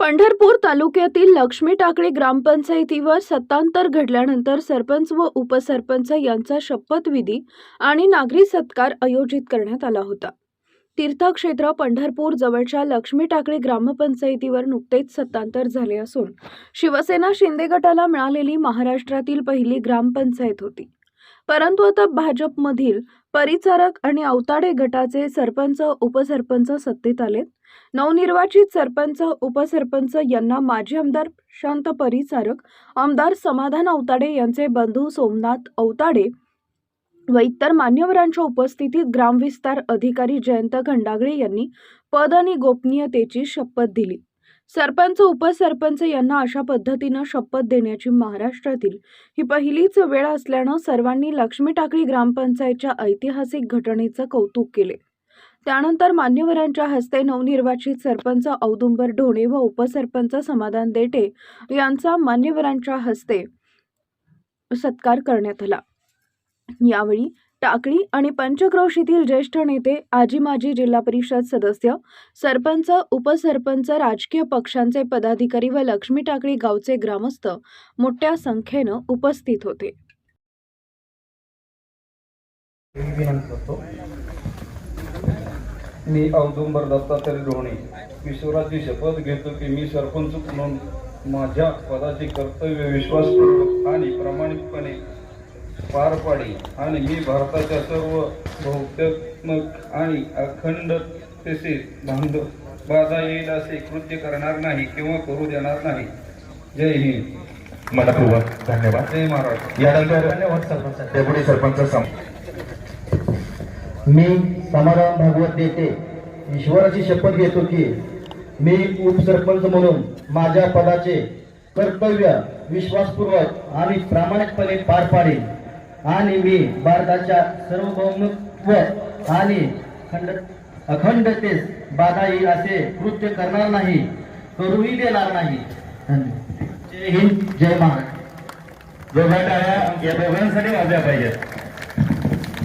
पंढरपूर तालुक्यातील लक्ष्मी टाकळी ग्रामपंचायतीवर सत्तांतर घडल्यानंतर सरपंच व उपसरपंच यांचा शपथविधी आणि नागरी सत्कार आयोजित करण्यात आला होता. तीर्थक्षेत्र पंढरपूर जवळच्या लक्ष्मी टाकळी ग्रामपंचायतीवर नुकतेच सत्तांतर झाले असून शिवसेना शिंदे गटाला मिळालेली महाराष्ट्रातील पहिली ग्रामपंचायत होती. परंतु आता भाजपमधील परिचारक आणि अवताडे गटाचे सरपंच उपसरपंच सत्तेत आलेत. नवनिर्वाचित सरपंच उपसरपंच यांना माजी आमदार शांत परिचारक आमदार समाधान अवताडे यांचे बंधू सोमनाथ अवताडे व इतर मान्यवरांच्या उपस्थितीत ग्रामविस्तार अधिकारी जयंत खंडागळे यांनी पद आणि गोपनीयतेची शपथ दिली. सरपंच उपसरपंच यांना अशा पद्धतीनं शपथ देण्याची महाराष्ट्रातील ही पहिलीच वेळ असल्यानं सर्वांनी लक्ष्मी टाकळी ग्रामपंचायतच्या ऐतिहासिक घटनेचं कौतुक केले. त्यानंतर मान्यवरांच्या हस्ते नवनिर्वाचित सरपंच औदुंबर ढोणे व उपसरपंच समाधान देटे यांचा मान्यवरांच्या हस्ते सत्कार करण्यात आला. यावेळी टाकळी आणि पंचक्रोशीतील ज्येष्ठ नेते आजी माजी जिल्हा परिषद सदस्य सरपंच उपसरपंच राजकीय पक्षांचे पदाधिकारी व लक्ष्मी टाकळी गावचे ग्रामस्थ मोठ्या संख्येनं उपस्थित होते. मी औदुंबर दत्तात्रय ढोणे ईश्वराची शपथ घेतो की मी सरपंच म्हणून माझ्या पदाचे कर्तव्य विश्वासपूर्वक आणि प्रामाणिकपणे पार पाडेल आणि मी भारताच्या सर्व बहुत्यात्मक आणि अखंडतेचे बांध बाधा येईल असे कृत्य करणार नाही किंवा करू देणार नाही. जय हिंद. मनपूर्वक धन्यवाद. जय महाराष्ट्र. यानंतर धन्यवाद सरपंच डेप्युटी सरपंच मी समाधान भागवत देते ईश्वराची शपथ घेतो की मी उपसरपंच म्हणून माझ्या पदाचे कर्तव्य विश्वासपूर्वक आणि प्रामाणिकपणे पार पाडेल आणि मी भारताच्या सार्वभौमत्व आणि खंड अखंडतेस बाधा येईल असे कृत्य करणार नाही करूही देणार नाही. जय हिंद जय महाराष्ट्र. दोघा टाळ्या या दोघांसाठी वाजल्या पाहिजेत.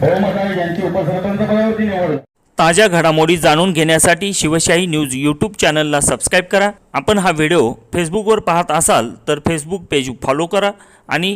आता यांची उपसरपंच पदावरती निवड ताज्या घडामोडी जाणून घेण्यासाठी शिवशाही न्यूज यूट्यूब चॅनलला सबस्क्राईब करा. आपण हा व्हिडिओ फेसबुकवर पाहत असाल तर फेसबुक पेज फॉलो करा आणि